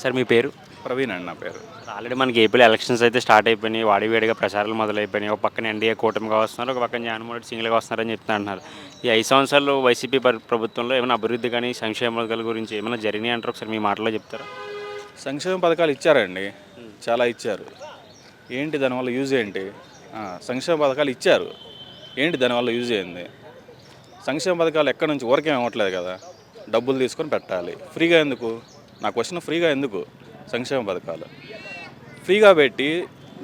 Sir మీ పేరు? ప్రవీణ్ అండి నా పేరు. ఆల్రెడీ మనకి ఏపీలో ఎలక్షన్స్ అయితే స్టార్ట్ అయిపోయినాయి. వాడివేడిగా ప్రచారాలు మొదలైపోయినాయి. ఒక పక్కన ఎన్డీఏ కూటమిగా వస్తున్నారు ఒక పక్కన జగన్మోహన్ రెడ్డి సింగిల్గా వస్తున్నారని చెప్తా అంటున్నారు ఈ ఐదు సంవత్సరాలు వైసీపీ పరి- ప్రభుత్వంలో ఏమైనా అభివృద్ధి కానీ సంక్షేమాల గురించి ఏమైనా జరిగినాయి అంటారు? ఒకసారి మీ మాటలో చెప్తారా? సంక్షేమ పథకాలు ఇచ్చారండి. చాలా ఇచ్చారు. ఏంటి దానివల్ల యూజ్ ఏంటి? సంక్షేమ పథకాలు ఇచ్చారు. ఏంటి దానివల్ల యూజ్ ఏంది సంక్షేమ పథకాలు ఎక్కడి నుంచి ఊరికేం ఇవ్వట్లేదు కదా. డబ్బులు తీసుకొని పెట్టాలి. ఫ్రీగా ఎందుకు? నా క్వశ్చన్ ఫ్రీగా ఎందుకు? సంక్షేమ పథకాలు. ఫ్రీగా పెట్టి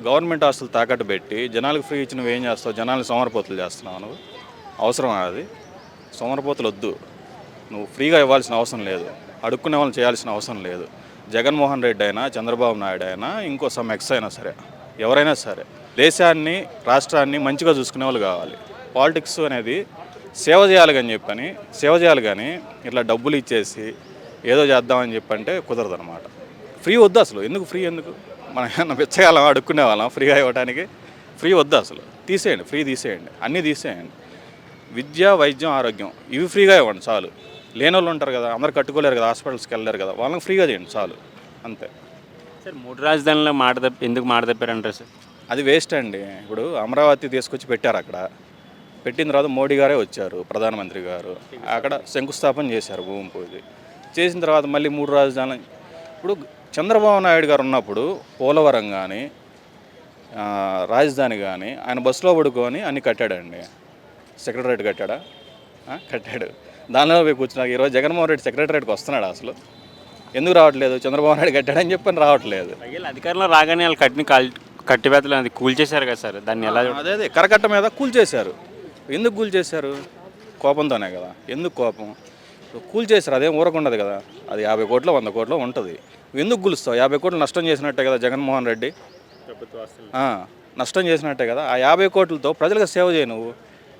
గవర్నమెంట్ ఆస్తులు తాకట్టు పెట్టి జనాలకు ఫ్రీ ఇచ్చినవి ఏం చేస్తావు? జనాలు సోమరపోతులు చేస్తున్నావు నువ్వు? అవసరం అది? సోమరపోతులు వద్దు. నువ్వు ఫ్రీగా ఇవ్వాల్సిన అవసరం లేదు. అడుక్కునే వాళ్ళని చేయాల్సిన అవసరం లేదు. జగన్మోహన్ రెడ్డి అయినా చంద్రబాబు నాయుడు అయినా ఇంకో సమ్ ఎక్స్ అయినా సరే ఎవరైనా సరే దేశాన్ని రాష్ట్రాన్ని మంచిగా చూసుకునే వాళ్ళు కావాలి. పాలిటిక్స్ అనేది సేవ చేయాలి కానీ చెప్పని సేవ చేయాలి కానీ ఇట్లా డబ్బులు ఇచ్చేసి ఏదో చేద్దామని చెప్పంటే కుదరదు అనమాట ఫ్రీ వద్దు అసలు. ఎందుకు ఫ్రీ? ఎందుకు? మనం ఏమన్నా బిచ్చగాలం అడుక్కునే వాళ్ళం ఫ్రీగా ఇవ్వడానికి ఫ్రీ వద్దు అసలు. తీసేయండి. ఫ్రీ తీసేయండి. అన్నీ తీసేయండి. విద్య వైద్యం ఆరోగ్యం ఇవి ఫ్రీగా ఇవ్వండి చాలు. లేని వాళ్ళు ఉంటారు కదా అందరు కట్టుకోలేరు కదా హాస్పిటల్స్కి వెళ్ళలేరు కదా వాళ్ళకి ఫ్రీగా చేయండి చాలు. అంతే. సార్ మూడు రాజధానుల్లో మాట తప్పి ఎందుకు మాట తప్పారంటారు సార్? అది వేస్ట్ అండి. ఇప్పుడు అమరావతి తీసుకొచ్చి పెట్టారు అక్కడ. పెట్టిన తర్వాత మోడీ గారే వచ్చారు ప్రధానమంత్రి గారు. అక్కడ శంకుస్థాపన చేశారు భూమి పూజ. చేసిన తర్వాత మళ్ళీ మూడు రాజధానులు ఇప్పుడు చంద్రబాబు నాయుడు గారు ఉన్నప్పుడు పోలవరం కానీ రాజధాని కానీ ఆయన బస్సులో పడుకొని అన్ని కట్టాడండి. సెక్రటరేట్ కట్టాడా? కట్టాడు. దానిలో పోయి కూర్చున్నాక ఈరోజు జగన్మోహన్ రెడ్డి సెక్రటరేట్కి వస్తున్నాడు అసలు? ఎందుకు రావట్లేదు? చంద్రబాబు నాయుడు కట్టాడని చెప్పని రావట్లేదు. అధికారంలో రాగానే వాళ్ళు కట్టిన కాల్ కట్టివేతలు అది కూల్చేశారు కదా సార్. దాన్ని ఎలా అదే అదే. కరకట్ట మీద కూల్చేశారు ఎందుకు కూల్చేశారు కోపంతోనే కదా. ఎందుకు కోపం? కూల్చేశారు అదేం ఊరకుండదు కదా. అది యాభై కోట్లు వంద కోట్లు ఉంటుంది. ఎందుకు కూలుస్తావు యాభై కోట్లు నష్టం చేసినట్టే కదా జగన్మోహన్ రెడ్డి. ఆ, నష్టం చేసినట్టే కదా. ఆ యాభై కోట్లతో ప్రజలకు సేవ చేయి నువ్వు.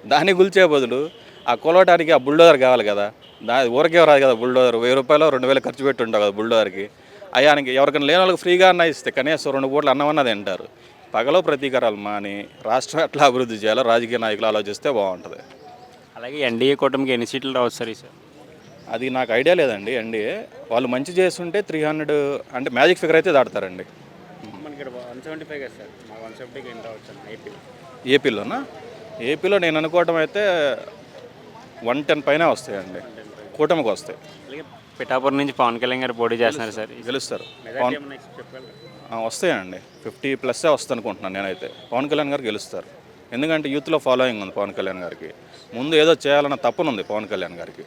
దాన్ని గుల్చే బదులు ఆ కొలవటానికి ఆ బుల్డోజర్ కావాలి కదా. దా ఊరికే రాదు కదా బుల్డోజర్. వెయ్యి రూపాయలు రెండు వేలు ఖర్చు పెట్టి ఉంటావు కదా బుల్డోజర్కి. అయానికి ఎవరికైనా లేని వాళ్ళకి ఫ్రీగా అన్న ఇస్తే కనీసం రెండు పూటలు అన్నం అన్నది తింటారు. పగలో ప్రతీకారాలు మాని రాష్ట్రం ఎట్లా అభివృద్ధి చేయాలో రాజకీయ నాయకులు ఆలోచిస్తే బాగుంటుంది. అలాగే ఎన్డీఏ కూటమికి ఎన్ని సీట్లు రావచ్చు సార్ ఈ సార్? అది నాకు ఐడియా లేదండి. అండి వాళ్ళు మంచి చేస్తుంటే త్రీ హండ్రెడ్ అంటే మ్యాజిక్ ఫిగర్ అయితే దాడతారండి ఏపీలోనా ఏపీలో నేను అనుకోవటం అయితే వన్ టెన్ పైన వస్తాయండి. కూటమికి వస్తాయి. పిఠాపురం నుంచి పవన్ కళ్యాణ్ గారు పోటీ చేస్తున్నారు సార్. గెలుస్తారు. పవన్ వస్తాయండి. ఫిఫ్టీ ప్లస్సే వస్తుంది అనుకుంటున్నాను నేనైతే. పవన్ కళ్యాణ్ గారు గెలుస్తారు. ఎందుకంటే యూత్లో ఫాలోయింగ్ ఉంది పవన్ కళ్యాణ్ గారికి. ముందు ఏదో చేయాలన్న తపన ఉంది పవన్ కళ్యాణ్ గారికి.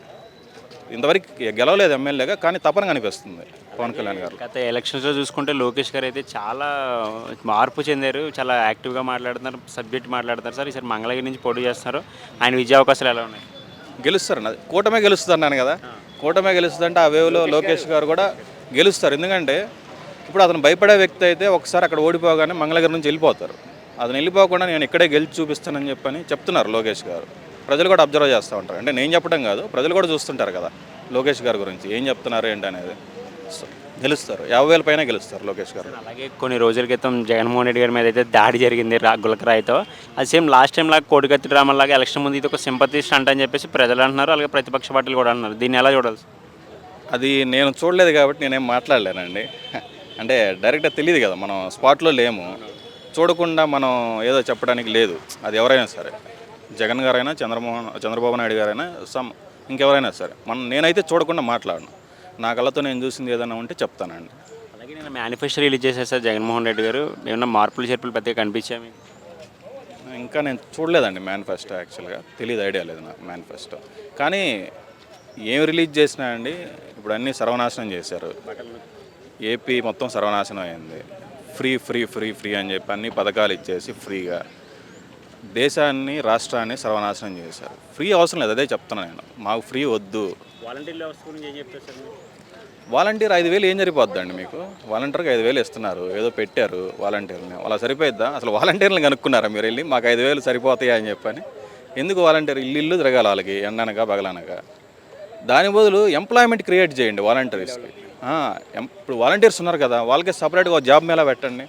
ఇంతవరకు గెలవలేదు ఎమ్మెల్యేగా కానీ తపన కనిపిస్తుంది పవన్ కళ్యాణ్ గారు. గత ఎలక్షన్స్లో చూసుకుంటే లోకేష్ గారు అయితే చాలా మార్పు చెందారు చాలా యాక్టివ్గా మాట్లాడుతున్నారు సబ్జెక్ట్ మాట్లాడుతున్నారు. సార్ ఈసారి మంగళగిరి నుంచి పోటీ చేస్తున్నారు. ఆయన విజయ అవకాశాలు ఎలా ఉన్నాయి? గెలుస్తారు. అది కూటమే గెలుస్తుంది అన్నాను కదా. కూటమే గెలుస్తుందంటే ఆ వేవ్లో లోకేష్ గారు కూడా గెలుస్తారు. ఎందుకంటే ఇప్పుడు అతను భయపడే వ్యక్తి అయితే ఒకసారి అక్కడ ఓడిపోగానే మంగళగిరి నుంచి వెళ్ళిపోతారు. అతను వెళ్ళిపోకుండా నేను ఇక్కడే గెలిచి చూపిస్తానని చెప్పని చెప్తున్నారు లోకేష్ గారు. ప్రజలు కూడా అబ్జర్వ్ చేస్తూ ఉంటారు. అంటే నేను చెప్పడం కాదు ప్రజలు కూడా చూస్తుంటారు కదా లోకేష్ గారి గురించి ఏం చెప్తున్నారు ఏంటి అనేది. గెలుస్తారు. యాభై వేల పైన గెలుస్తారు లోకేష్ గారు. అలాగే కొన్ని రోజుల క్రితం జగన్మోహన్ రెడ్డి గారి మీద అయితే దాడి జరిగింది గులకరాయితో. అది సేమ్ లాస్ట్ టైం లాగా కోడికత్తి డ్రామా లాగా ఎలక్షన్ ముందు ఇది ఒక సింపతి స్టంట్ అని చెప్పేసి ప్రజలు అంటున్నారు అలాగే ప్రతిపక్ష పార్టీలు కూడా అంటున్నారు. దీన్ని ఎలా చూడాలి? అది నేను చూడలేదు కాబట్టి నేనేం మాట్లాడలేనండి. అంటే డైరెక్ట్గా తెలియదు కదా మనం స్పాట్లో లేము. చూడకుండా మనం ఏదో చెప్పడానికి లేదు అది ఎవరైనా సరే. జగన్ గారైనా చంద్రమోహన్ చంద్రబాబు నాయుడు గారైనా సమ్ ఇంకెవరైనా సరే మనం నేనైతే చూడకుండా మాట్లాడను. నా కళ్ళతో నేను చూసింది ఏదైనా ఉంటే చెప్తానండి. అలాగే నేను మేనిఫెస్టో రిలీజ్ చేశారు సార్ జగన్మోహన్ రెడ్డి గారు. ఏమన్నా మార్పులు చేర్పులు పెద్దగా కనిపించాయి ఇంకా నేను చూడలేదండి మేనిఫెస్టో యాక్చువల్గా తెలియదు ఐడియా లేదు నాకు మేనిఫెస్టో కానీ ఏం రిలీజ్ చేసినా అండి ఇప్పుడు అన్నీ సర్వనాశనం చేశారు. ఏపీ మొత్తం సర్వనాశనం అయింది. ఫ్రీ ఫ్రీ ఫ్రీ ఫ్రీ అని చెప్పి అన్ని పథకాలు ఇచ్చేసి ఫ్రీగా దేశాన్ని రాష్ట్రాన్ని సర్వనాశనం చేశారు. ఫ్రీ అవసరం లేదు అదే చెప్తున్నాను నేను. మాకు ఫ్రీ వద్దు. వాలంటీర్ ఐదు వేలు ఏం సరిపోద్దండి మీకు? వాలంటీర్కి ఐదు వేలు ఇస్తున్నారు ఏదో పెట్టారు వాలంటీర్ని. అలా సరిపోయిద్దా? అసలు వాలంటీర్ని కనుక్కున్నారా మీరు వెళ్ళి? మాకు ఐదు వేలు సరిపోతాయా అని చెప్పని. ఎందుకు వాలంటీర్ ఇల్లు ఇల్లు తిరగాలి వాళ్ళకి ఎండనగా పగలనగా? దాని బదులు ఎంప్లాయ్మెంట్ క్రియేట్ చేయండి వాలంటీర్స్కి. ఇప్పుడు వాలంటీర్స్ ఉన్నారు కదా వాళ్ళకి సపరేట్గా జాబ్ మేళ పెట్టండి.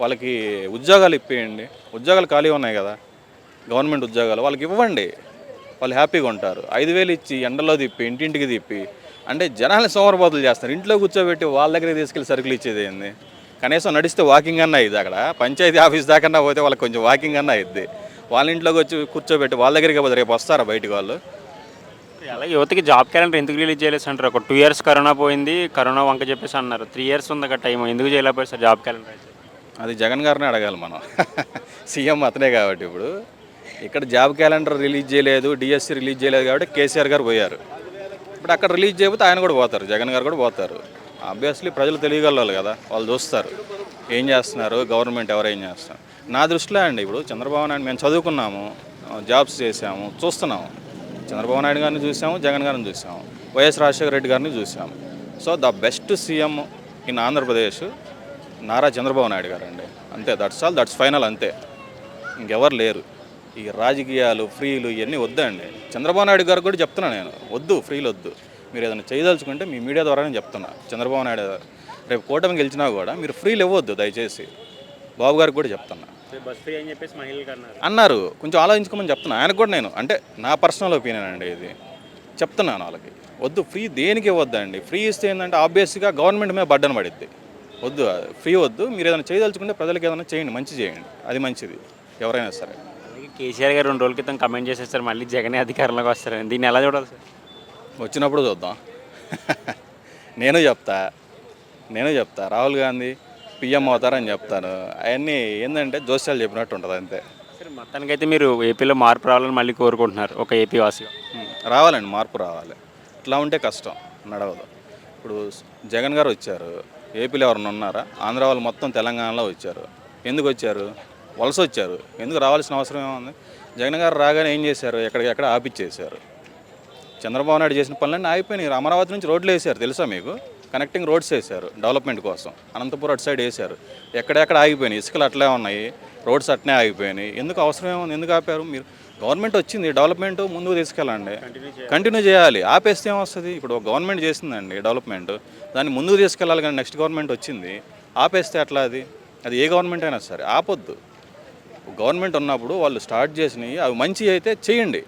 వాళ్ళకి ఉద్యోగాలు ఇప్పియండి. ఉద్యోగాలు ఖాళీ ఉన్నాయి కదా. గవర్నమెంట్ ఉద్యోగాలు వాళ్ళకి ఇవ్వండి. వాళ్ళు హ్యాపీగా ఉంటారు. ఐదు వేలు ఇచ్చి ఎండలో తిప్పి ఇంటింటికి తిప్పి అంటే జనాల్ని సోమరబోతులు చేస్తారు. ఇంట్లో కూర్చోబెట్టి వాళ్ళ దగ్గర తీసుకెళ్ళి సరుకులు ఇచ్చేది ఏంది? కనీసం నడిస్తే వాకింగ్ అన్న ఇది అక్కడ. పంచాయతీ ఆఫీస్ దాకన్నా పోతే వాళ్ళకి కొంచెం వాకింగ్ అన్న అయింది వాళ్ళ ఇంట్లోకి వచ్చి కూర్చోబెట్టి వాళ్ళ దగ్గరికి పోతే రేపు వస్తారా బయటికి వాళ్ళు? అలా యువతకి జాబ్ క్యాలెండర్ ఎందుకు రిలీజ్ చేయలేదు అంటారు? ఒక టూ ఇయర్స్ కరోనా పోయింది కరోనా వంక చెప్పేసి అన్నారు. త్రీ ఇయర్స్ ఉంది కదా టైం ఎందుకు చేయలేకపోయారు సార్ జాబ్ క్యాలెండర్ అది జగన్ గారిని అడగాలి మనం. సీఎం అతనే కాబట్టి ఇప్పుడు. ఇక్కడ జాబ్ క్యాలెండర్ రిలీజ్ చేయలేదు డిఎస్సి రిలీజ్ చేయలేదు కాబట్టి కేసీఆర్ గారు పోయారు. ఇప్పుడు అక్కడ రిలీజ్ చేయకపోతే ఆయన కూడా పోతారు జగన్ గారు కూడా పోతారు. ఆబ్వియస్లీ ప్రజలు తెలియగలవాలి కదా వాళ్ళు చూస్తారు. ఏం చేస్తున్నారు గవర్నమెంట్ ఎవరు ఏం చేస్తున్నారు? నా దృష్టిలో అండి ఇప్పుడు చంద్రబాబు నాయుడు మేము చదువుకున్నాము జాబ్స్ చేసాము చూస్తున్నాము. చంద్రబాబు నాయుడు గారిని చూసాము జగన్ గారిని చూసాము వైఎస్ రాజశేఖర రెడ్డి గారిని చూసాము so the best CM in Andhra Pradesh Nara Chandrababu Naidu గారు అండి అంతే దట్స్ ఆల్ దట్స్ ఫైనల్ అంతే. ఇంకెవరు లేరు. ఈ రాజకీయాలు ఫ్రీలు ఇవన్నీ వద్దండి. చంద్రబాబు నాయుడు గారు కూడా చెప్తున్నా నేను. వద్దు ఫ్రీలు వద్దు. మీరు ఏదైనా చేయదలుచుకుంటే మీ మీడియా ద్వారానే చెప్తున్నా. చంద్రబాబు నాయుడు గారు రేపు కూటమి గెలిచినా కూడా మీరు ఫ్రీలు ఇవ్వద్దు దయచేసి. బాబు గారికి కూడా చెప్తున్నా. అన్నారు. కొంచెం ఆలోచించుకోమని చెప్తున్నా. ఆయనకు కూడా నేను అంటే నా పర్సనల్ ఒపీనియన్ అండి ఇది. చెప్తున్నాను వాళ్ళకి. వద్దు ఫ్రీ దేనికి ఇవ్వద్దండి? ఫ్రీ ఇస్తే ఏంటంటే ఆబ్వియస్గా గవర్నమెంట్ మీద బడ్డన పడిద్ది. వద్దు ఫ్రీ వద్దు. మీరు ఏదైనా చేయదలుచుకుంటే ప్రజలకు ఏదైనా చేయండి మంచి చేయండి. అది మంచిది. ఎవరైనా సరే. కేసీఆర్ గారు రెండు రోజుల క్రితం కమెంట్ చేసేస్తారు మళ్ళీ జగనే అధికారంలోకి వస్తారని. దీన్ని ఎలా చూడాలి సార్? వచ్చినప్పుడు చూద్దాం. నేను చెప్తా నేను చెప్తా. రాహుల్ గాంధీ పిఎం అవుతారని చెప్తాను. అవన్నీ ఏంటంటే జోస్యాలు చెప్పినట్టు ఉంటుంది అంతే. సరే మొత్తానికైతే మీరు ఏపీలో మార్పు రావాలని మళ్ళీ కోరుకుంటున్నారు ఒక ఏపీ వాసిగా ఉం. రావాలండి మార్పు రావాలి. ఇట్లా ఉంటే కష్టం నడవదు. ఇప్పుడు జగన్ గారు వచ్చారు ఏపీలో ఎవరైనా ఉన్నారా? ఆంధ్ర వాళ్ళు మొత్తం తెలంగాణలో వచ్చారు. ఎందుకు వచ్చారు? వలస వచ్చారు. ఎందుకు రావాల్సిన అవసరం ఏముంది? జగన్ గారు రాగానే ఏం చేశారు? ఎక్కడికెక్కడ ఆపిచ్చేశారు? చంద్రబాబు నాయుడు చేసిన పనులన్నీ ఆగిపోయినాయి. అమరావతి నుంచి రోడ్లు వేశారు తెలుసా మీకు? కనెక్టింగ్ రోడ్స్ వేశారు డెవలప్మెంట్ కోసం. అనంతపురం అటు సైడ్ వేశారు. ఎక్కడెక్కడ ఆగిపోయినాయి? ఇసుకలు అట్లే ఉన్నాయి. రోడ్స్ అట్నే ఆగిపోయినాయి. ఎందుకు అవసరం ఏముంది? ఎందుకు ఆపారు? మీరు గవర్నమెంట్ వచ్చింది డెవలప్మెంట్ ముందుకు తీసుకెళ్ళండి. కంటిన్యూ చేయాలి. ఆపేస్తే ఏమొస్తుంది? ఇప్పుడు ఒక గవర్నమెంట్ చేసిందండి డెవలప్మెంట్ దాన్ని ముందుకు తీసుకెళ్ళాలి కానీ నెక్స్ట్ గవర్నమెంట్ వచ్చింది. ఆపేస్తే అట్లా అది? అది ఏ గవర్నమెంట్ అయినా సరే. ఆపొద్దు. గవర్నమెంట్ ఉన్నప్పుడు వాళ్ళు స్టార్ట్ చేసినవి అవి మంచి అయితే చేయండి.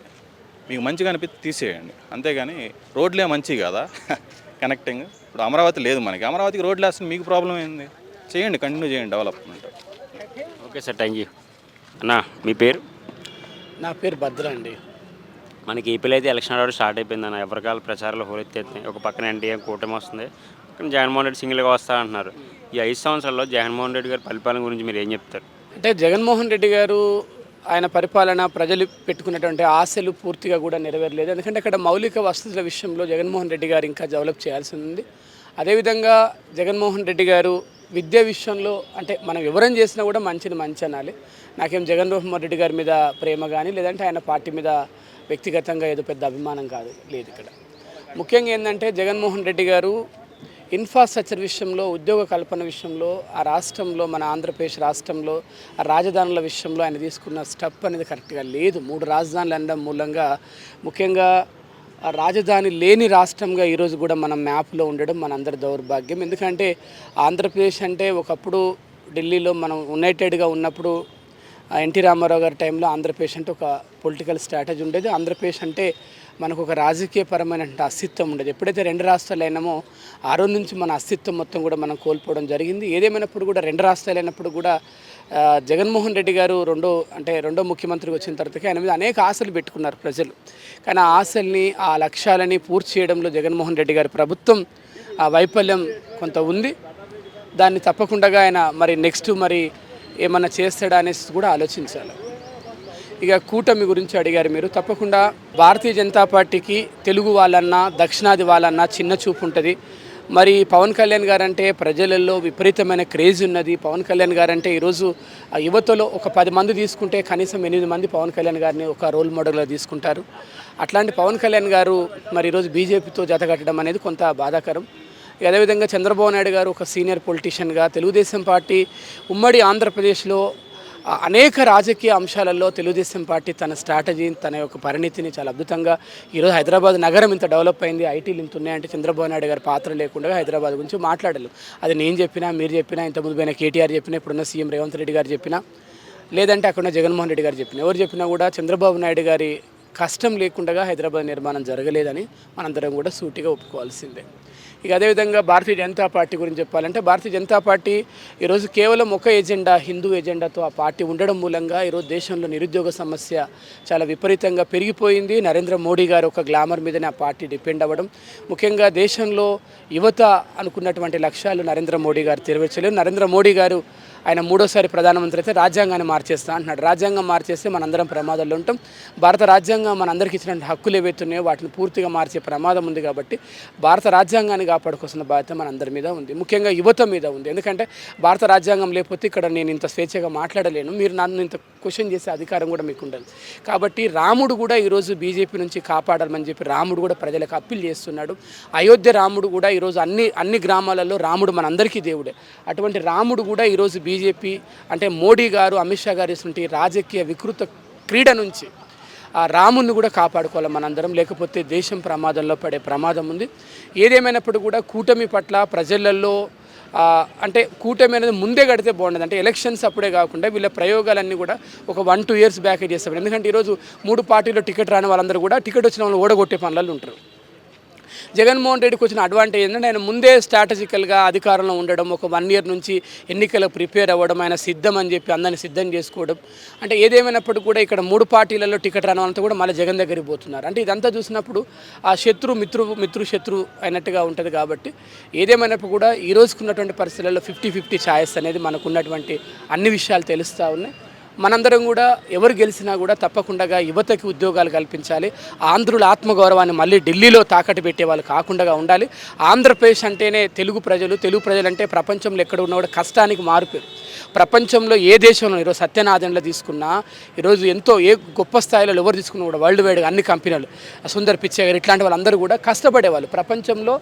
మీకు మంచిగా అనిపిస్తే తీసేయండి. అంతేగాని రోడ్లే మంచి కదా. కనెక్టింగ్ ఇప్పుడు అమరావతి లేదు మనకి. అమరావతికి రోడ్లు వేస్తే మీకు ప్రాబ్లం ఏంది? చేయండి కంటిన్యూ చేయండి development okay sir thank you అన్న మీ పేరు? నా పేరు భద్ర అండి. మనకి ఏపీలో అయితే ఎలక్షన్ ఆర్డర్ స్టార్ట్ అయిపోయింది అన్న. ఎవరికాల ప్రచారాలు హోరెత్తేస్తున్నాయి ఒక పక్కన ఎన్డీఏ కూటమి వస్తుంది. పక్కన జగన్మోహన్ రెడ్డి సింగిల్గా వస్తా అంటున్నారు ఈ ఐదు సంవత్సరాల్లో జగన్మోహన్ రెడ్డి గారి పరిపాలన గురించి మీరు ఏం చెప్తారు? అంటే జగన్మోహన్ రెడ్డి గారు ఆయన పరిపాలన ప్రజలు పెట్టుకున్నటువంటి ఆశలు పూర్తిగా కూడా నెరవేరలేదు. ఎందుకంటే అక్కడ మౌలిక వసతుల విషయంలో జగన్మోహన్ రెడ్డి గారు ఇంకా డెవలప్ చేయాల్సి ఉంది. అదేవిధంగా జగన్మోహన్ రెడ్డి గారు విద్య విషయంలో అంటే మనం వివరం చేసినా కూడా మంచిని మంచి అనాలి. నాకేం జగన్మోహన్ రెడ్డి గారి మీద ప్రేమ కానీ లేదంటే ఆయన పార్టీ మీద వ్యక్తిగతంగా ఏదో పెద్ద అభిమానం కాదు లేదు ఇక్కడ. ముఖ్యంగా ఏంటంటే జగన్మోహన్ రెడ్డి గారు ఇన్ఫ్రాస్ట్రక్చర్ విషయంలో ఉద్యోగ కల్పన విషయంలో ఆ రాష్ట్రంలో మన ఆంధ్రప్రదేశ్ రాష్ట్రంలో ఆ రాజధానుల విషయంలో ఆయన తీసుకున్న స్టెప్ అనేది కరెక్ట్గా లేదు. మూడు రాజధానులు అనడం మూలంగా ముఖ్యంగా రాజధాని లేని రాష్ట్రంగా ఈరోజు కూడా మనం మ్యాప్లో ఉండడం మనందరి దౌర్భాగ్యం. ఎందుకంటే ఆంధ్రప్రదేశ్ అంటే ఒకప్పుడు ఢిల్లీలో మనం యునైటెడ్గా ఉన్నప్పుడు ఎన్టీ రామారావు గారి టైంలో ఆంధ్రప్రదేశ్ అంటే ఒక పొలిటికల్ స్ట్రాటజీ ఉండేది. ఆంధ్రప్రదేశ్ అంటే మనకు ఒక రాజకీయపరమైన అస్తిత్వం ఉండేది. ఎప్పుడైతే రెండు రాష్ట్రాలు అయినామో ఆ రోజు నుంచి మన అస్తిత్వం మొత్తం కూడా మనం కోల్పోవడం జరిగింది. ఏదేమైనప్పుడు కూడా రెండు రాష్ట్రాలు అయినప్పుడు కూడా జగన్మోహన్ రెడ్డి గారు రెండో అంటే రెండో ముఖ్యమంత్రికి వచ్చిన తర్వాత ఆయన మీద అనేక ఆశలు పెట్టుకున్నారు ప్రజలు. కానీ ఆ ఆశల్ని ఆ లక్ష్యాలని పూర్తి చేయడంలో జగన్మోహన్ రెడ్డి గారి ప్రభుత్వం ఆ వైఫల్యం కొంత ఉంది. దాన్ని తప్పకుండా ఆయన మరి నెక్స్ట్ మరి ఏమన్నా చేస్తాడా అనేసి కూడా ఆలోచించాలి. ఇక కూటమి గురించి అడిగారు మీరు. తప్పకుండా భారతీయ జనతా పార్టీకి తెలుగు వాళ్ళన్నా దక్షిణాది వాళ్ళన్నా చిన్న చూపు ఉంటుంది. మరి పవన్ కళ్యాణ్ గారంటే ప్రజలలో విపరీతమైన క్రేజ్ ఉన్నది. పవన్ కళ్యాణ్ గారంటే ఈరోజు ఆ యువతలో ఒక పది మంది తీసుకుంటే కనీసం ఎనిమిది మంది పవన్ కళ్యాణ్ గారిని ఒక రోల్ మోడల్గా తీసుకుంటారు. అట్లాంటి పవన్ కళ్యాణ్ గారు మరి ఈరోజు బీజేపీతో జతకట్టడం అనేది కొంత బాధాకరం. ఇక అదేవిధంగా చంద్రబాబు నాయుడు గారు ఒక సీనియర్ పొలిటీషియన్గా తెలుగుదేశం పార్టీ ఉమ్మడి ఆంధ్రప్రదేశ్లో అనేక రాజకీయ అంశాలలో తెలుగుదేశం పార్టీ తన స్ట్రాటజీ తన యొక్క పరిణితిని చాలా అద్భుతంగా ఈరోజు హైదరాబాద్ నగరం ఇంత డెవలప్ అయింది ఐటీలు ఇంత ఉన్నాయంటే చంద్రబాబు నాయుడు గారి పాత్ర లేకుండా హైదరాబాద్ గురించి మాట్లాడలేదు అది నేను చెప్పినా మీరు చెప్పినా ఇంతకుముందు పోయిన కేటీఆర్ చెప్పినా ఇప్పుడున్న సీఎం రేవంత్ రెడ్డి గారు చెప్పినా లేదంటే అక్కడ జగన్మోహన్ రెడ్డి గారు చెప్పిన ఎవరు చెప్పినా కూడా చంద్రబాబు నాయుడు గారి కష్టం లేకుండా హైదరాబాద్ నిర్మాణం జరగలేదని మనందరం కూడా సూటిగా ఒప్పుకోవాల్సిందే. ఇక అదేవిధంగా భారతీయ జనతా పార్టీ గురించి చెప్పాలంటే భారతీయ జనతా పార్టీ ఈరోజు కేవలం ఒక ఎజెండా హిందూ ఎజెండాతో ఆ పార్టీ ఉండడం మూలంగా ఈరోజు దేశంలో నిరుద్యోగ సమస్య చాలా విపరీతంగా పెరిగిపోయింది. నరేంద్ర మోడీ గారు ఒక గ్లామర్ మీదనే ఆ పార్టీ డిపెండ్ అవ్వడం ముఖ్యంగా దేశంలో యువత అనుకున్నటువంటి లక్ష్యాలు నరేంద్ర మోడీ గారు తెరవేర్చలేదు. నరేంద్ర మోడీ గారు ఆయన మూడోసారి ప్రధానమంత్రి అయితే రాజ్యాంగాన్ని మార్చేస్తా అంటున్నాడు. రాజ్యాంగం మార్చేస్తే మనందరం ప్రమాదంలో ఉంటాం. భారత రాజ్యాంగం మనందరికీ ఇచ్చినటువంటి హక్కులు ఏవైతున్నాయో వాటిని పూర్తిగా మార్చే ప్రమాదం ఉంది కాబట్టి భారత రాజ్యాంగాన్ని కాపాడుకోవాల్సిన బాధ్యత మనందరి మీద ఉంది. ముఖ్యంగా యువత మీద ఉంది. ఎందుకంటే భారత రాజ్యాంగం లేకపోతే ఇక్కడ నేను ఇంత స్వేచ్ఛగా మాట్లాడలేను. మీరు నన్ను ఇంత క్వశ్చన్ చేసే అధికారం కూడా మీకు ఉండదు. కాబట్టి రాముడు కూడా ఈరోజు బీజేపీ నుంచి కాపాడాలని చెప్పి రాముడు కూడా ప్రజలకు అప్పీల్ చేస్తున్నాడు. అయోధ్య రాముడు కూడా ఈరోజు అన్ని అన్ని గ్రామాలలో రాముడు మనందరికీ దేవుడే. అటువంటి రాముడు కూడా ఈరోజు బీజేపీ అంటే మోడీ గారు అమిత్ షా గారు ఇటువంటి రాజకీయ వికృత క్రీడ నుంచి ఆ రాముని కూడా కాపాడుకోవాలి మనందరం. లేకపోతే దేశం ప్రమాదంలో పడే ప్రమాదం ఉంది. ఏదేమైనప్పుడు కూడా కూటమి పట్ల ప్రజలలో అంటే కూటమి అనేది ముందే కడితే బాగుండదు. అంటే ఎలక్షన్స్ అప్పుడే కాకుండా వీళ్ళ ప్రయోగాలన్నీ కూడా ఒక వన్ టూ ఇయర్స్ బ్యాక్ చేస్తారు ఎందుకంటే ఈరోజు మూడు పార్టీలో టికెట్ రాని వాళ్ళందరూ కూడా టికెట్ వచ్చిన వాళ్ళు ఓడగొట్టే పనులలో ఉంటారు. జగన్మోహన్ రెడ్డికి వచ్చిన అడ్వాంటేజ్ ఏంటంటే ఆయన ముందే స్ట్రాటజికల్గా అధికారంలో ఉండడం ఒక వన్ ఇయర్ నుంచి ఎన్నికలకు ప్రిపేర్ అవ్వడం ఆయన సిద్ధం అని చెప్పి అందరిని సిద్ధం చేసుకోవడం. అంటే ఏదేమైనప్పటికీ కూడా ఇక్కడ మూడు పార్టీలలో టికెట్ రావాలంతా కూడా మళ్ళీ జగన్ దగ్గరికి పోతున్నారు. అంటే ఇదంతా చూసినప్పుడు ఆ శత్రు మిత్రు మిత్రు శత్రు అయినట్టుగా ఉంటుంది కాబట్టి ఏదేమైనప్పుడు కూడా ఈ రోజుకున్నటువంటి పరిస్థితులలో ఫిఫ్టీ ఫిఫ్టీ ఛాయస్ అనేది మనకున్నటువంటి అన్ని విషయాలు తెలుస్తూ ఉన్నాయి. మనందరం కూడా ఎవరు గెలిచినా కూడా తప్పకుండా యువతకి ఉద్యోగాలు కల్పించాలి. ఆంధ్రుల ఆత్మగౌరవాన్ని మళ్ళీ ఢిల్లీలో తాకట్టు పెట్టే వాళ్ళు కాకుండా ఉండాలి. ఆంధ్రప్రదేశ్ అంటేనే తెలుగు ప్రజలు తెలుగు ప్రజలు అంటే ప్రపంచంలో ఎక్కడ ఉన్నా కూడా కష్టానికి మారుపేరు. ప్రపంచంలో ఏ దేశంలో ఈరోజు సత్యనాథన్లో తీసుకున్నా ఈరోజు ఎంతో ఏ గొప్ప స్థాయిలో ఎవరు తీసుకున్నా కూడా వరల్డ్ వైడ్గా అన్ని కంపెనీలు. సుందర్ పిచ్చే గారు ఇట్లాంటి వాళ్ళందరూ కూడా కష్టపడేవాళ్ళు. ప్రపంచంలో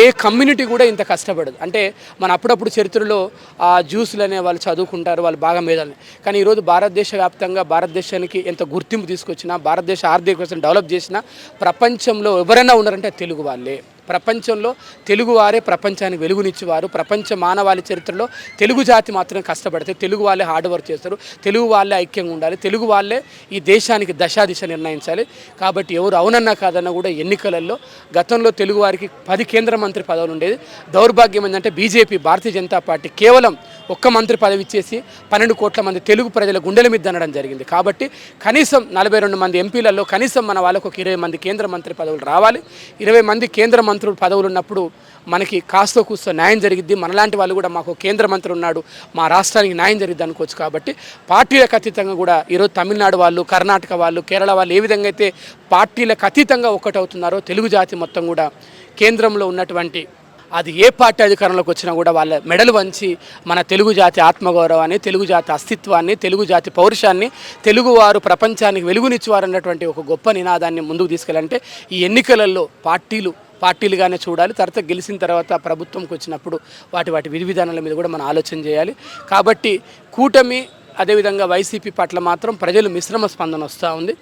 ఏ కమ్యూనిటీ కూడా ఇంత కష్టపడదు. అంటే మన అప్పుడప్పుడు చరిత్రలో ఆ జ్యూస్లు అనే వాళ్ళు చదువుకుంటారు వాళ్ళు బాగా మేధాలని కానీ ఈరోజు భారతదేశ వ్యాప్తంగా భారతదేశానికి ఎంత గుర్తింపు తీసుకొచ్చినా భారతదేశ ఆర్థిక వ్యవస్థను డెవలప్ చేసినా ప్రపంచంలో ఎవరైనా ఉన్నారంటే తెలుగు వాళ్ళే. ప్రపంచంలో తెలుగువారే ప్రపంచానికి వెలుగునిచ్చేవారు. ప్రపంచ మానవాళి చరిత్రలో తెలుగు జాతి మాత్రం కష్టపడితే తెలుగు వాళ్ళే హార్డ్ వర్క్ చేస్తారు. తెలుగు వాళ్ళే ఐక్యంగా ఉండాలి. తెలుగు వాళ్ళే ఈ దేశానికి దశా దిశ నిర్ణయించాలి. కాబట్టి ఎవరు అవునన్నా కాదన్నా కూడా ఎన్నికలలో గతంలో తెలుగు వారికి పది కేంద్ర మంత్రి పదవులు ఉండేది. దౌర్భాగ్యం ఏంటంటే బీజేపీ భారతీయ జనతా పార్టీ కేవలం ఒక్క మంత్రి పదవి ఇచ్చేసి పన్నెండు కోట్ల మంది తెలుగు ప్రజల గుండెల మీద అనడం జరిగింది. కాబట్టి కనీసం నలభై రెండు మంది ఎంపీలలో కనీసం మన వాళ్ళకు ఒక ఇరవై మంది కేంద్ర మంత్రి పదవులు రావాలి. ఇరవై మంది కేంద్ర మంత్రులు పదవులు ఉన్నప్పుడు మనకి కాస్తో కూస్తో న్యాయం జరిగిద్ది. మనలాంటి వాళ్ళు కూడా మాకు కేంద్ర మంత్రి ఉన్నాడు మా రాష్ట్రానికి న్యాయం జరిగింది అనుకోవచ్చు కాబట్టి పార్టీలకు అతీతంగా కూడా ఈరోజు తమిళనాడు వాళ్ళు కర్ణాటక వాళ్ళు కేరళ వాళ్ళు ఏ విధంగా అయితే పార్టీలకు అతీతంగా ఒక్కటవుతున్నారో తెలుగు జాతి మొత్తం కూడా కేంద్రంలో ఉన్నటువంటి అది ఏ పార్టీ అధికారంలోకి వచ్చినా కూడా వాళ్ళ మెడలు వంచి మన తెలుగు జాతి ఆత్మగౌరవాన్ని తెలుగు జాతి అస్తిత్వాన్ని తెలుగు జాతి పౌరుషాన్ని తెలుగువారు ప్రపంచానికి వెలుగునిచ్చేవారు అన్నటువంటి ఒక గొప్ప నినాదాన్ని ముందుకు తీసుకెళ్ళాలంటే ఈ ఎన్నికలలో పార్టీలు పార్టీలుగానే చూడాలి. తర్వాత గెలిచిన తర్వాత ప్రభుత్వంకి వచ్చినప్పుడు వాటి వాటి విధి విధానాల మీద కూడా మనం ఆలోచన చేయాలి. కాబట్టి కూటమి అదేవిధంగా వైసీపీ పట్ల మాత్రం ప్రజలు మిశ్రమ స్పందన వస్తూ ఉంది.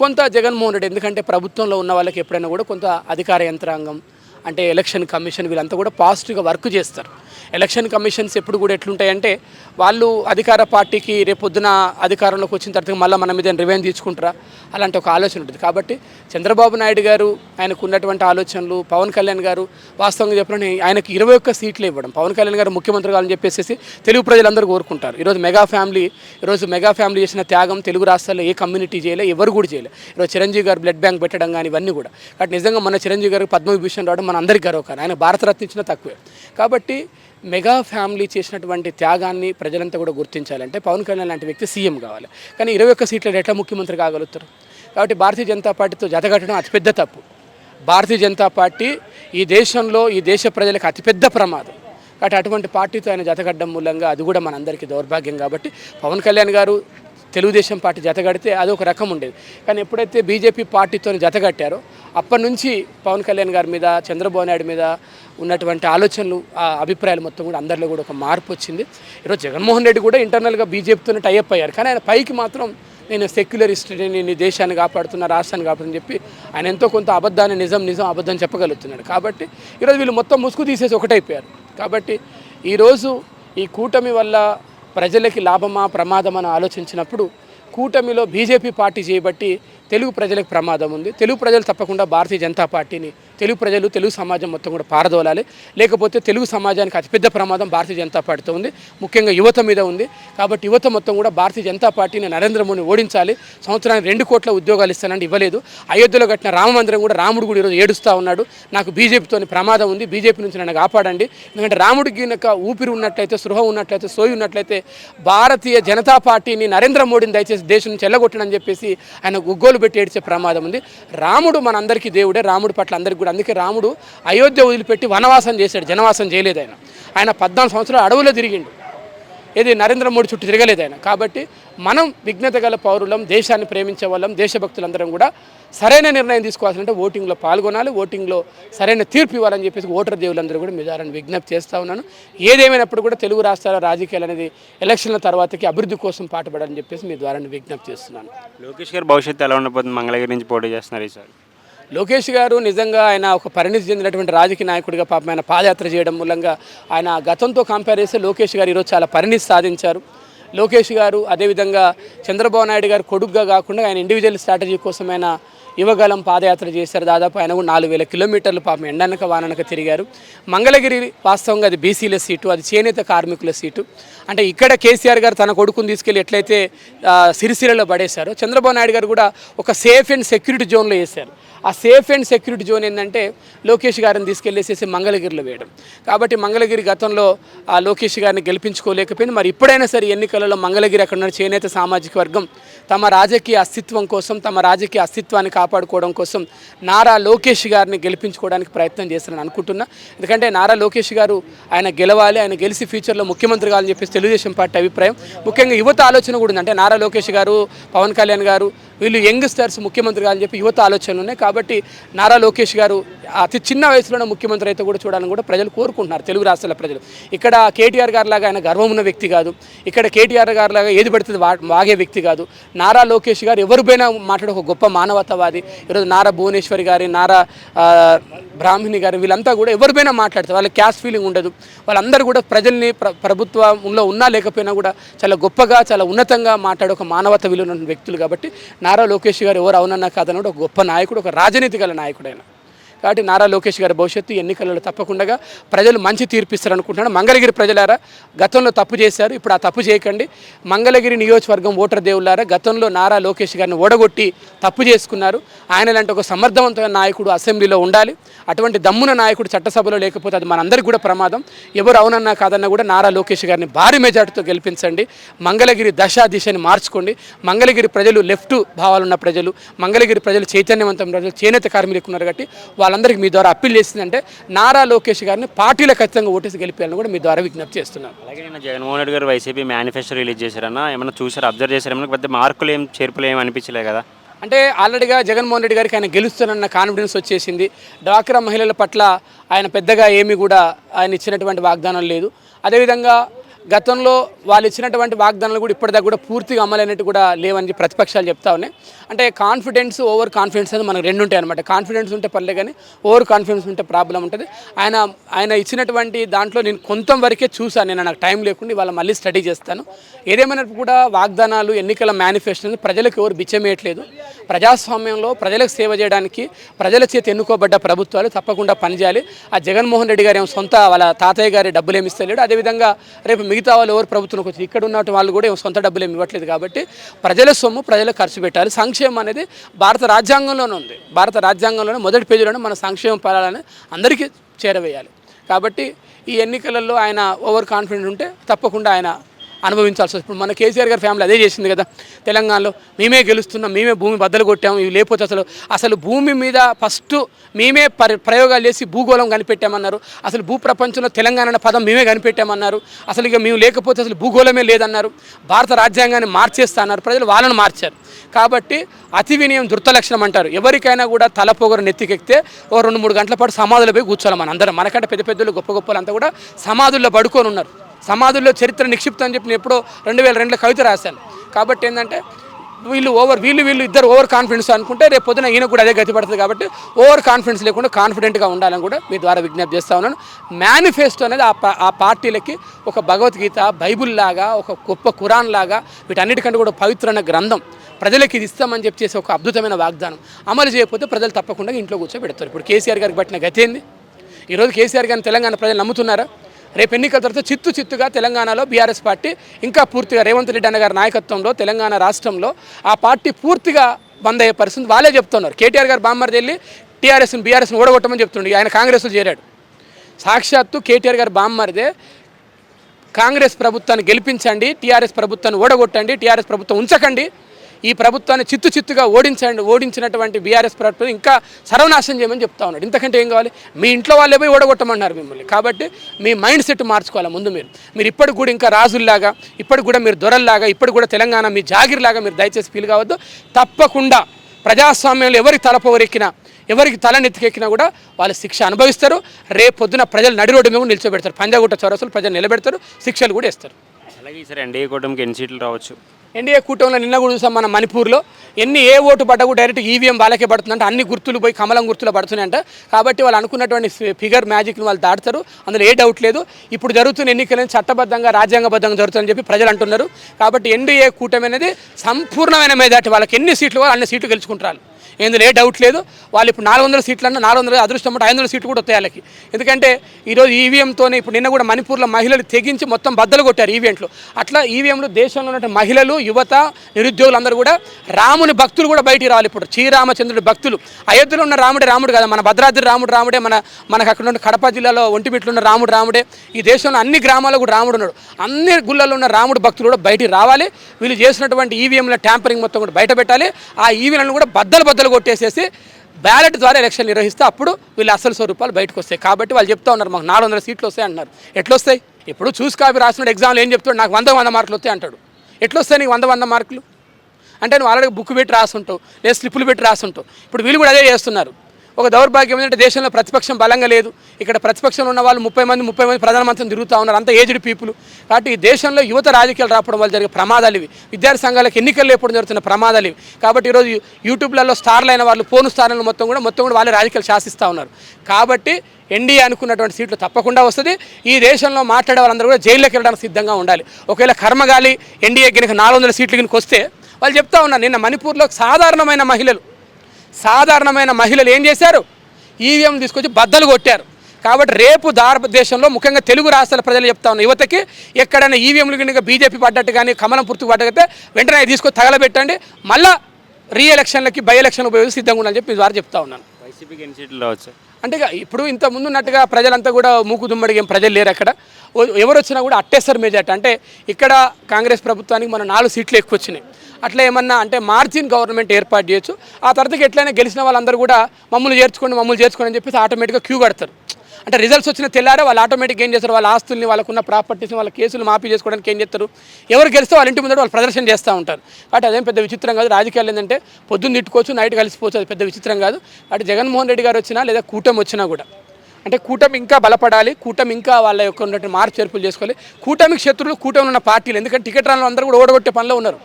కొంత జగన్మోహన్ రెడ్డి ఎందుకంటే ప్రభుత్వంలో ఉన్న వాళ్ళకి ఎప్పుడైనా కూడా కొంత అధికార యంత్రాంగం అంటే ఎలక్షన్ కమిషన్ వీళ్ళంతా కూడా పాజిటివ్గా వర్క్ చేస్తారు. ఎలక్షన్ కమిషన్స్ ఎప్పుడు కూడా ఎట్లుంటాయంటే వాళ్ళు అధికార పార్టీకి రేపొద్దున అధికారంలోకి వచ్చిన తర్వాత మళ్ళీ మన మీద రివెన్ తీసుకుంటారా? అలాంటి ఒక ఆలోచన ఉంటుంది. కాబట్టి చంద్రబాబు నాయుడు గారు ఆయనకు ఉన్నటువంటి ఆలోచనలు పవన్ కళ్యాణ్ గారు వాస్తవంగా చెప్పిన ఆయనకి ఇరవై ఒక్క సీట్లు ఇవ్వడం పవన్ కళ్యాణ్ గారు ముఖ్యమంత్రి కావాలని చెప్పేసి తెలుగు ప్రజలందరూ కోరుకుంటారు. ఈరోజు మెగా ఫ్యామిలీ ఈరోజు మెగా ఫ్యామిలీ చేసిన త్యాగం తెలుగు రాష్ట్రాల్లో ఏ కమ్యూనిటీ చేయలే ఎవరు కూడా చేయలే. ఈరోజు చిరంజీవి గారు బ్లడ్ బ్యాంక్ పెట్టడం కానీ ఇవన్నీ కూడా. కాబట్టి నిజంగా మన చిరంజీవి గారు పద్మవిభూషణ్ రావడం మన అందరికీ గర్వకారం ఆయన భారతరత్న ఇచ్చిన తక్కువే. కాబట్టి మెగా ఫ్యామిలీ చేసినటువంటి త్యాగాన్ని ప్రజలంతా కూడా గుర్తించాలంటే పవన్ కళ్యాణ్ లాంటి వ్యక్తి సీఎం కావాలి. కానీ ఇరవై ఒక్క సీట్లలో ఎట్లా ముఖ్యమంత్రి కాగలుగుతారు? కాబట్టి భారతీయ జనతా పార్టీతో జతగట్టడం అతిపెద్ద తప్పు. భారతీయ జనతా పార్టీ ఈ దేశంలో ఈ దేశ ప్రజలకు అతిపెద్ద ప్రమాదం. కాబట్టి అటువంటి పార్టీతో ఆయన జతగడ్డం మూలంగా అది కూడా మనందరికీ దౌర్భాగ్యం. కాబట్టి పవన్ కళ్యాణ్ గారు తెలుగుదేశం పార్టీ జతగడితే అదొక రకం ఉండేది. కానీ ఎప్పుడైతే బీజేపీ పార్టీతో జతగట్టారో అప్పటి నుంచి పవన్ కళ్యాణ్ గారి మీద చంద్రబాబు నాయుడు మీద ఉన్నటువంటి ఆలోచనలు ఆ అభిప్రాయాలు మొత్తం కూడా అందరిలో కూడా ఒక మార్పు వచ్చింది. ఈరోజు జగన్మోహన్ రెడ్డి కూడా ఇంటర్నల్గా బీజేపీతోనే టైఅప్ అయ్యారు. కానీ ఆయన పైకి మాత్రం నేను సెక్యులరిస్ట్ని నేను దేశాన్ని కాపాడుతున్నా రాష్ట్రాన్ని కాపాడుతుని చెప్పి ఆయన ఎంతో కొంత అబద్ధాన్ని నిజం నిజం అబద్ధం చెప్పగలుగుతున్నాడు. కాబట్టి ఈరోజు వీళ్ళు మొత్తం ముసుగు తీసేసి ఒకటైపోయారు. కాబట్టి ఈరోజు ఈ కూటమి వల్ల ప్రజలకి లాభమా ప్రమాదమా అని ఆలోచించినప్పుడు కూటమిలో బీజేపీ పార్టీ చేయబట్టి తెలుగు ప్రజలకు ప్రమాదం ఉంది. తెలుగు ప్రజలు తప్పకుండా భారతీయ జనతా పార్టీని తెలుగు ప్రజలు తెలుగు సమాజం మొత్తం కూడా పారదోలాలి. లేకపోతే తెలుగు సమాజానికి అతిపెద్ద ప్రమాదం భారతీయ జనతా పార్టీతో ఉంది. ముఖ్యంగా యువత మీద ఉంది. కాబట్టి యువత మొత్తం కూడా భారతీయ జనతా పార్టీని నరేంద్ర మోడీని ఓడించాలి. సంవత్సరానికి రెండు కోట్ల ఉద్యోగాలు ఇస్తానంటే ఇవ్వలేదు. అయోధ్యలో కట్టిన రామ మందిరం కూడా రాముడు కూడా ఈరోజు ఏడుస్తూ ఉన్నాడు. నాకు బీజేపీతో ప్రమాదం ఉంది. బీజేపీ నుంచి నన్ను కాపాడండి. ఎందుకంటే రాముడికి గీనక ఊపిరి ఉన్నట్లయితే సృహ ఉన్నట్లయితే సోయి ఉన్నట్లయితే భారతీయ జనతా పార్టీని నరేంద్ర మోడీని దయచేసి దేశం నుంచి వెళ్ళగొట్టడని చెప్పేసి ఆయన గుగ్గోలు పెట్టి ఏడ్చే ప్రమాదం ఉంది. రాముడు మనందరికీ దేవుడే. రాముడి పట్ల అందరికీ ఇప్పుడు అందుకే రాముడు అయోధ్య వదిలిపెట్టి వనవాసం చేశాడు జనవాసం చేయలేదు ఆయన. ఆయన పద్నాలుగు సంవత్సరాలు అడవులో తిరిగిండు. ఏది నరేంద్ర మోడీ చుట్టూ తిరగలేదు ఆయన. కాబట్టి మనం విఘ్నత గల పౌరులం దేశాన్ని ప్రేమించే వాళ్ళం దేశభక్తులందరం కూడా సరైన నిర్ణయం తీసుకోవాల్సింటే ఓటింగ్లో పాల్గొనాలి ఓటింగ్లో సరైన తీర్పు ఇవ్వాలని చెప్పేసి ఓటర్ దేవులందరూ కూడా మీ విజ్ఞప్తి చేస్తూ ఉన్నాను. ఏదేమైనప్పుడు కూడా తెలుగు రాష్ట్రాల రాజకీయాలు అనేది ఎలక్షన్ల తర్వాతకి అభివృద్ధి కోసం పాటుపడాలని చెప్పేసి మీ ద్వారా విజ్ఞప్తి చేస్తున్నాను. లోకేష్ గారి భవిష్యత్తు ఎలా ఉండబోతుంది? మంగళగిరి నుంచి పోటీ చేస్తున్నారు ఈసారి. లోకేష్ గారు నిజంగా ఆయన ఒక పరిణితి చెందినటువంటి రాజకీయ నాయకుడిగా పాపం ఆయన పాదయాత్ర చేయడం మూలంగా ఆయన గతంతో కంపేర్ చేస్తే లోకేష్ గారు ఈరోజు చాలా పరిణితి సాధించారు. లోకేష్ గారు అదేవిధంగా చంద్రబాబు నాయుడు గారు కొడుగ్గా కాకుండా ఆయన ఇండివిజువల్ స్ట్రాటజీ కోసం ఆయన యువగలం పాదయాత్ర చేశారు. దాదాపు ఆయన నాలుగు వేల కిలోమీటర్లు పాపం ఎండనక వాననక తిరిగారు. మంగళగిరి వాస్తవంగా అది బీసీల సీటు అది చేనేత కార్మికుల సీటు. అంటే ఇక్కడ కేసీఆర్ గారు తన కొడుకుని తీసుకెళ్ళి ఎట్లయితే సిరిసిరలో పడేశారో చంద్రబాబు నాయుడు గారు కూడా ఒక సేఫ్ అండ్ సెక్యూరిటీ జోన్లో వేశారు. ఆ సేఫ్ అండ్ సెక్యూరిటీ జోన్ ఏంటంటే లోకేష్ గారిని తీసుకెళ్ళేసేసి మంగళగిరిలో వేయడం. కాబట్టి మంగళగిరి గతంలో ఆ లోకేష్ గారిని గెలిపించుకోలేకపోయింది. మరి ఇప్పుడైనా సరే ఎన్నికలలో మంగళగిరి అక్కడ ఉన్న చేనేత సామాజిక వర్గం తమ రాజకీయ అస్తిత్వం కోసం తమ రాజకీయ అస్తిత్వాన్ని కాపాడుకోవడం కోసం నారా లోకేష్ గారిని గెలిపించుకోవడానికి ప్రయత్నం చేస్తానని అనుకుంటున్నా. ఎందుకంటే నారా లోకేష్ గారు ఆయన గెలవాలి ఆయన గెలిచి ఫ్యూచర్లో ముఖ్యమంత్రి కావాలని చెప్పేసి తెలుగుదేశం పార్టీ అభిప్రాయం. ముఖ్యంగా యువత ఆలోచన కూడా ఉంది. అంటే నారా లోకేష్ గారు పవన్ కళ్యాణ్ గారు వీళ్ళు యంగ్స్టర్స్ ముఖ్యమంత్రి కావాలని చెప్పి యువత ఆలోచనలు ఉన్నాయి. కాబట్టి నారా లోకేష్ గారు అతి చిన్న వయసులోనే ముఖ్యమంత్రి అయితే కూడా చూడాలని కూడా ప్రజలు కోరుకుంటున్నారు తెలుగు రాష్ట్రాల ప్రజలు. ఇక్కడ కేటీఆర్ గారి లాగా ఆయన గర్వం ఉన్న వ్యక్తి కాదు. ఇక్కడ కేటీఆర్ గారి లాగా ఏది పడుతుంది వాగే వ్యక్తి కాదు. నారా లోకేష్ గారు ఎవరిపైనా మాట్లాడే ఒక గొప్ప మానవతావాది ఈరోజు నారా భువనేశ్వరి గారి నారా ఆ, బ్రాహ్మణి గారు వీళ్ళంతా కూడా ఎవరిపైనా మాట్లాడతారు వాళ్ళకి క్యాస్ట్ ఫీలింగ్ ఉండదు. వాళ్ళందరూ కూడా ప్రజల్ని ప్ర ప్రభుత్వంలో ఉన్నా లేకపోయినా కూడా చాలా గొప్పగా చాలా ఉన్నతంగా మాట్లాడే ఒక మానవత విలువ ఉన్న వ్యక్తులు కాబట్టి నారా లోకేష్ గారు ఎవరు అవునన్నా కాదని కూడా ఒక గొప్ప నాయకుడు ఒక రాజనీతి గల నాయకుడైన కాబట్టి నారా లోకేష్ గారి భవిష్యత్తు ఎన్నికలలో తప్పకుండా ప్రజలు మంచి తీర్పిస్తారు అనుకుంటున్నాను మంగళగిరి ప్రజలారా గతంలో తప్పు చేశారు ఇప్పుడు ఆ తప్పు చేయకండి. మంగళగిరి నియోజకవర్గం ఓటర్ దేవులారా గతంలో నారా లోకేష్ గారిని ఓడగొట్టి తప్పు చేసుకున్నారు. ఆయన లాంటి ఒక సమర్థవంతమైన నాయకుడు అసెంబ్లీలో ఉండాలి. అటువంటి దమ్మున నాయకుడు చట్టసభలో లేకపోతే అది మనందరికీ కూడా ప్రమాదం. ఎవరు అవునన్నా కాదన్నా కూడా నారా లోకేష్ గారిని భారీ మెజార్టీతో గెలిపించండి. మంగళగిరి దశ దిశని మార్చుకోండి. మంగళగిరి ప్రజలు లెఫ్ట్ భావాలున్న ప్రజలు మంగళగిరి ప్రజలు చైతన్యవంతం ప్రజలు చేనేత కార్మికులు ఉన్నారు కాబట్టి వాళ్ళ వాళ్ళందరికీ మీ ద్వారా అప్పీల్ చేసిందంటే నారా లోకేష్ గారిని పార్టీల ఖచ్చితంగా ఓటేసి గెలిపేయాలని కూడా మీ ద్వారా విజ్ఞప్తి చేస్తున్నాను. అలాగే నిన్న జగన్మోహన్ రెడ్డి గారు వైసీపీ మేనిఫెస్టో రిలీజ్ చేశారన్న ఏమన్నా చూసారు? అబ్జర్వ్ చేశారేమన్నా పెద్ద మార్కులు ఏం చేర్పులు ఏం అనిపించలేదు కదా. అంటే ఆల్రెడీగా జగన్మోహన్ రెడ్డి గారికి ఆయన గెలుస్తానన్న కాన్ఫిడెన్స్ వచ్చేసింది. డ్వాక్రా మహిళల పట్ల ఆయన పెద్దగా ఏమీ కూడా ఆయన ఇచ్చినటువంటి వాగ్దానం లేదు. అదేవిధంగా గతంలో వాళ్ళు ఇచ్చినటువంటి వాగ్దానాలు కూడా ఇప్పటిదాకా కూడా పూర్తిగా అమలైనట్టు కూడా లేవని ప్రతిపక్షాలు చెప్తా ఉన్నాయి. అంటే కాన్ఫిడెన్స్ ఓవర్ కాన్ఫిడెన్స్ అనేది మనకు రెండు ఉంటాయి అనమాట కాన్ఫిడెన్స్ ఉంటే పర్లే కానీ ఓవర్ కాన్ఫిడెన్స్ ఉంటే ప్రాబ్లం ఉంటుంది. ఆయన ఆయన ఇచ్చినటువంటి దాంట్లో నేను కొంత వరకే చూశాను. నేను నాకు టైం లేకుండా వాళ్ళ మళ్ళీ స్టడీ చేస్తాను. ఏదేమైనా కూడా వాగ్దానాలు ఎన్నికల మేనిఫెస్టో ప్రజలకు ఎవరు బిచ్చమేయట్లేదు. ప్రజాస్వామ్యంలో ప్రజలకు సేవ చేయడానికి ప్రజల చేతి ఎన్నుకోబడ్డ ప్రభుత్వాలు తప్పకుండా పనిచేయాలి. ఆ జగన్మోహన్ రెడ్డి గారు ఏమో సొంత వాళ్ళ తాతయ్య గారి డబ్బులు ఏమి ఇస్తలేడు. అదేవిధంగా రేపు మిగతా వాళ్ళు ఎవరు ప్రభుత్వంలోకి వచ్చి ఇక్కడ ఉన్న వాళ్ళు కూడా సొంత డబ్బులు ఏమి ఇవ్వట్లేదు కాబట్టి ప్రజల సొమ్ము ప్రజలకు ఖర్చు పెట్టాలి. సంక్షేమం అనేది భారత రాజ్యాంగంలోనే ఉంది. భారత రాజ్యాంగంలోనే మొదటి పేజీలోనే మన సంక్షేమ ఫలాలని అందరికీ చేరవేయాలి. కాబట్టి ఈ ఎన్నికలలో ఆయన ఓవర్ కాన్ఫిడెంట్ ఉంటే తప్పకుండా ఆయన అనుభవించాల్సి వస్తుంది. ఇప్పుడు మన కేసీఆర్ గారి ఫ్యామిలీ అదే చేసింది కదా. తెలంగాణలో మేమే గెలుస్తున్నాం మేమే భూమి బద్దలు కొట్టాము ఇవి లేకపోతే అసలు అసలు భూమి మీద ఫస్ట్ మేమే ప్రయోగాలు చేసి భూగోళం కనిపెట్టామన్నారు. అసలు భూ ప్రపంచంలో తెలంగాణ అనే పదం మేమే కనిపెట్టామన్నారు. అసలు ఇక మేము లేకపోతే అసలు భూగోళమే లేదన్నారు. భారత రాజ్యాంగాన్ని మార్చేస్తా అన్నారు ప్రజలు వాళ్ళని మార్చారు. కాబట్టి అతి వినయం దుర్త అంటారు. ఎవరికైనా కూడా తల పొగరు నెత్తికెక్కితే ఓ రెండు మూడు గంటల పాటు సమాధులు పోయి కూర్చోవాలి మన అందరం మనకంటే పెద్ద పెద్దలు గొప్ప గొప్పలు అంతా కూడా సమాధుల్లో పడుకొని ఉన్నారు. సమాధుల్లో చరిత్ర నిక్షిప్తం అని చెప్పి నేను ఎప్పుడో రెండు వేల రెండులో కవిత రాశాను. కాబట్టి ఏంటంటే వీళ్ళు ఓవర్ వీళ్ళు వీళ్ళు ఇద్దరు ఓవర్ కాన్ఫిడెన్స్ అనుకుంటే రేపు పొద్దున ఈయన కూడా అదే గతి పడుతుంది కాబట్టి ఓవర్ కాన్ఫిడెన్స్ లేకుండా కాన్ఫిడెంట్గా ఉండాలని కూడా మీ ద్వారా విజ్ఞప్తి చేస్తా ఉన్నాను. మేనిఫెస్టో అనేది ఆ ఆ పార్టీలకి ఒక భగవద్గీత బైబుల్ లాగా ఒక గొప్ప కురాన్ లాగా వీటన్నిటికంటే కూడా పవిత్రమైన గ్రంథం ప్రజలకు ఇది ఇస్తామని చెప్పి చేసే ఒక అద్భుతమైన వాగ్దానం. అమలు చేయకపోతే ప్రజలు తప్పకుండా ఇంట్లో కూర్చోబెడతారు. ఇప్పుడు కేసీఆర్ గారికి పట్టిన గతి ఏంది? ఈరోజు కేసీఆర్ గారిని తెలంగాణ ప్రజలు నమ్ముతున్నారా? రేపు ఎన్నికల తర్వాత చిత్తు చిత్తుగా తెలంగాణలో బీఆర్ఎస్ పార్టీ ఇంకా పూర్తిగా రేవంత్ రెడ్డి అన్న గారి నాయకత్వంలో తెలంగాణ రాష్ట్రంలో ఆ పార్టీ పూర్తిగా బంద్ అయ్యే పరిస్థితి వాళ్ళే చెప్తున్నారు. కేటీఆర్ గారు బామ్మర్ది వెళ్ళి టీఆర్ఎస్ని బీఆర్ఎస్ని ఓడగొట్టమని చెప్తుండే. ఆయన కాంగ్రెస్లో చేరాడు. సాక్షాత్తు కేటీఆర్ గారు బామ్మర్దే కాంగ్రెస్ ప్రభుత్వాన్ని గెలిపించండి టీఆర్ఎస్ ప్రభుత్వాన్ని ఓడగొట్టండి టీఆర్ఎస్ ప్రభుత్వం ఉంచకండి ఈ ప్రభుత్వాన్ని చిత్తు చిత్తుగా ఓడించండి ఓడించినటువంటి బీఆర్ఎస్ ప్రభుత్వం ఇంకా సర్వనాశనం చేయమని చెప్తా ఉన్నాడు. ఇంతకంటే ఏం కావాలి? మీ ఇంట్లో వాళ్ళే పోయి ఓడగొట్టమన్నారు మిమ్మల్ని. కాబట్టి మీ మైండ్ సెట్ మార్చుకోవాలి ముందు మీరు. మీరు ఇప్పటికి కూడా ఇంకా రాజుల్లాగా ఇప్పటికి కూడా మీరు దొరల్లాగా ఇప్పటికి కూడా తెలంగాణ మీ జాగిర్లాగా మీరు దయచేసి ఫీల్ కావద్దు. తప్పకుండా ప్రజాస్వామ్యంలో ఎవరికి తలపోరెక్కినా ఎవరికి తలనెత్తికెక్కినా కూడా వాళ్ళు శిక్ష అనుభవిస్తారు. రేపు పొద్దున ప్రజలు నడి రోడ్డు మీద నిలిచోబెడతారు. పంజాగుట్ట చౌరసులు ప్రజలు నిలబెడతారు శిక్షలు కూడా ఇస్తారు అలాగే సరే ఎన్డీఏ కూటమికి ఎన్ని సీట్లు రావచ్చు? ఎన్డీఏ కూటమిలో నిన్న కూడా చూసాం మన మణిపూర్లో. ఎన్ని ఏ ఓటు పడ్డకు డైరెక్ట్ ఈవీఎం వాళ్ళకే పడుతుందంటే. అన్ని గుర్తులు పోయి కమలం గుర్తులు పడుతున్నాయంట. కాబట్టి వాళ్ళు అనుకున్నటువంటి ఫిగర్ మ్యాజిక్ని వాళ్ళు దాటుతారు. అందులో ఏ డౌట్ లేదు. ఇప్పుడు జరుగుతున్న ఎన్నికలను చట్టబద్ధంగా రాజ్యాంగబద్ధంగా జరుగుతుందని చెప్పి ప్రజలు అంటున్నారు. కాబట్టి ఎన్డీఏ కూటమి అనేది సంపూర్ణమైన మెజార్టీ. వాళ్ళకి ఎన్ని సీట్లు అన్ని సీట్లు గెలుచుకుంటారు ఇందులో ఏ డౌట్ లేదు. వాళ్ళు ఇప్పుడు నాలుగు వందల సీట్లు అన్న నాలుగు వందల అదృష్టం అంటే ఐదు వందల సీట్లు కూడా వస్తాయి వాళ్ళకి. ఎందుకంటే ఈరోజు ఈవీఎంతోనే ఇప్పుడు నిన్న కూడా మణిపూర్లో మహిళలు తెగించి మొత్తం బద్దలు కొట్టారు ఈవీఎంట్లు అట్లా ఈవీఎంలు దేశంలో ఉన్న మహిళలు యువత నిరుద్యోగులు అందరూ కూడా రాముని భక్తులు కూడా బయటికి రావాలి ఇప్పుడు. శ్రీరామచంద్రుడి భక్తులు. అయోధ్యలో ఉన్న రాముడే రాముడు కదా మన భద్రాద్రి రాముడు రాముడే మన మనకు అక్కడ ఉన్న కడప జిల్లాలో ఒంటిమిట్లో ఉన్న రాముడు రాముడే ఈ దేశంలో అన్ని గ్రామాల్లో కూడా రాముడు ఉన్నాడు. అన్ని గుళ్ళల్లో ఉన్న రాముడు భక్తులు కూడా బయటికి రావాలి. వీళ్ళు చేసినటువంటి ఈవీఎంల ట్యాంపరింగ్ మొత్తం కూడా బయట పెట్టాలి. ఆ ఈవీఎంలను కూడా బద్దలు బద్దలు కొట్టేసేసి బ్యాలెట్ ద్వారా ఎలక్షన్ నిర్వహిస్తే అప్పుడు వీళ్ళు అసలు స్వరూపాలు బయటకు వస్తాయి. కాబట్టి వాళ్ళు చెప్తా ఉన్నారు మాకు నాలుగు వందల సీట్లు వస్తాయి అంటున్నారు. ఎట్లొస్తాయి? ఇప్పుడు చూసి కాపీ రాసిన ఎగ్జామ్లో ఏం చెప్తాడు? నాకు వంద వంద మార్కులు వస్తాయి అంటాడు. ఎట్లొస్తాయి నీకు వంద వంద మార్కులు? అంటే నువ్వు ఆల్రెడీ బుక్ పెట్టి రాసుంటావు లేదా స్లిప్పులు పెట్టి రాసుంటావు. ఇప్పుడు వీళ్ళు కూడా అదే చేస్తున్నారు. ఒక దౌర్భాగ్యం ఏంటంటే దేశంలో ప్రతిపక్షం బలంగా లేదు. ఇక్కడ ప్రతిపక్షంలో ఉన్న వాళ్ళు ముప్పై మంది ముప్పై మంది ప్రధానమంత్రిని తిరుగుతూ ఉన్నారు. అంత ఏజ్డ్ పీపుల్ కాబట్టి ఈ దేశంలో యువత రాజకీయాలు రావడం వల్ల జరిగే ప్రమాదాలు ఇవి. విద్యార్థి సంఘాలకు ఎన్నికలు లేపడం జరుగుతున్న ప్రమాదాలు ఇవి. కాబట్టి ఈరోజు యూట్యూబ్లలో స్టార్లు అయిన వాళ్ళు ఫోన్ స్టార్లను మొత్తం కూడా మొత్తం కూడా వాళ్ళే రాజకీయాలు శాసిస్తూ ఉన్నారు. కాబట్టి ఎన్డీఏ అనుకున్నటువంటి సీట్లు తప్పకుండా వస్తుంది. ఈ దేశంలో మాట్లాడే వాళ్ళందరూ కూడా జైల్లోకి వెళ్ళడానికి సిద్ధంగా ఉండాలి. ఒకవేళ కర్మగాలి ఎన్డీఏ కనుక నాలుగు వందల సీట్లు కనుక వస్తే వాళ్ళు చెప్తా ఉన్నారు. నిన్న మణిపూర్లో సాధారణమైన మహిళలు సాధారణమైన మహిళలు ఏం చేశారు? ఈవీఎం తీసుకొచ్చి బద్దలు కొట్టారు. కాబట్టి రేపు భారతదేశంలో ముఖ్యంగా తెలుగు రాష్ట్రాల ప్రజలు చెప్తా ఉన్న యువతకి ఎక్కడైనా ఈవీఎంలు కనుక బీజేపీ పడ్డట్టు కానీ కమలం పూర్తికి పడ్డట్టే వెంటనే తీసుకొని తగలబెట్టండి. మళ్ళా రీ ఎలక్షన్లకి బై ఎలక్షన్ ఉపయోగించి సిద్ధంగా ఉండాలని చెప్పి ద్వారా చెప్తా ఉన్నాను వైసీపీకి ఎన్ని సీట్లు రావచ్చు? అంటే ఇప్పుడు ఇంత ముందు ఉన్నట్టుగా ప్రజలంతా కూడా మూకు దుమ్మడికి ఏం ప్రజలు లేరు అక్కడ. ఎవరు వచ్చినా కూడా అట్టేస్తారు మెజార్టీ. అంటే ఇక్కడ కాంగ్రెస్ ప్రభుత్వానికి మన నాలుగు సీట్లు ఎక్కువ వచ్చినాయి. అట్లా ఏమన్నా అంటే మార్జిన్ గవర్నమెంట్ ఏర్పాటు చేయొచ్చు. ఆ తర్వాత ఎట్లయినా గెలిచిన వాళ్ళందరూ కూడా మమ్మల్ని చేర్చుకోండి మమ్మల్ని చేర్చుకోండి అని చెప్పేసి ఆటోమేటిక్గా క్యూ కడతారు. అంటే రిజల్ట్స్ వచ్చిన తెల్లారే వాళ్ళు ఆటోమేటిక్గా ఏం చేస్తారు? వాళ్ళ ఆస్తుల్ని వాళ్ళకున్న ప్రాపర్టీస్ని వాళ్ళ కేసులు మాఫీ చేసుకోవడానికి ఏం చేస్తారు? ఎవరు గెలిస్తే వాళ్ళ ఇంటి ముందర వాళ్ళు ప్రదర్శన చేస్తూ ఉంటారు. కాబట్టి అదేం పెద్ద విచిత్రం కాదు. రాజకీయాలు ఏంటంటే పొద్దున్న తిట్టుకోవచ్చు నైట్ కలిసిపోవచ్చు. అది పెద్ద విచిత్రం కాదు. కాబట్టి జగన్మోహన్ రెడ్డి గారు వచ్చినా లేదా కూటమి వచ్చినా కూడా అంటే కూటమి ఇంకా బలపడాలి కూటమి ఇంకా వాళ్ళ యొక్క ఉన్నటువంటి మార్పు చేర్పులు చేసుకోవాలి. కూటమికి శత్రువులు కూటమి ఉన్న పార్టీలు ఎందుకంటే టికెట్ రాని అందరూ కూడా ఓడగొట్టే పనిలో ఉన్నారు.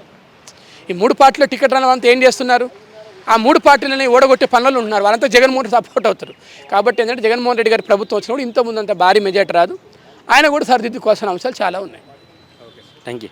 ఈ మూడు పార్టీలో టికెట్ రాని ఏం చేస్తున్నారు? ఆ మూడు పార్టీలని ఓడగొట్టే పనులు ఉన్నారు వాళ్ళంతా జగన్మోహన్ రెడ్డి సపోర్ట్ అవుతారు. కాబట్టి ఏంటంటే జగన్మోహన్ రెడ్డి గారి ప్రభుత్వం వచ్చినప్పుడు ఇంత ముందు అంత భారీ మెజార్టీ రాదు. ఆయన కూడా సరిదిద్దుకోవాల్సిన అంశాలు చాలా ఉన్నాయి. Thank you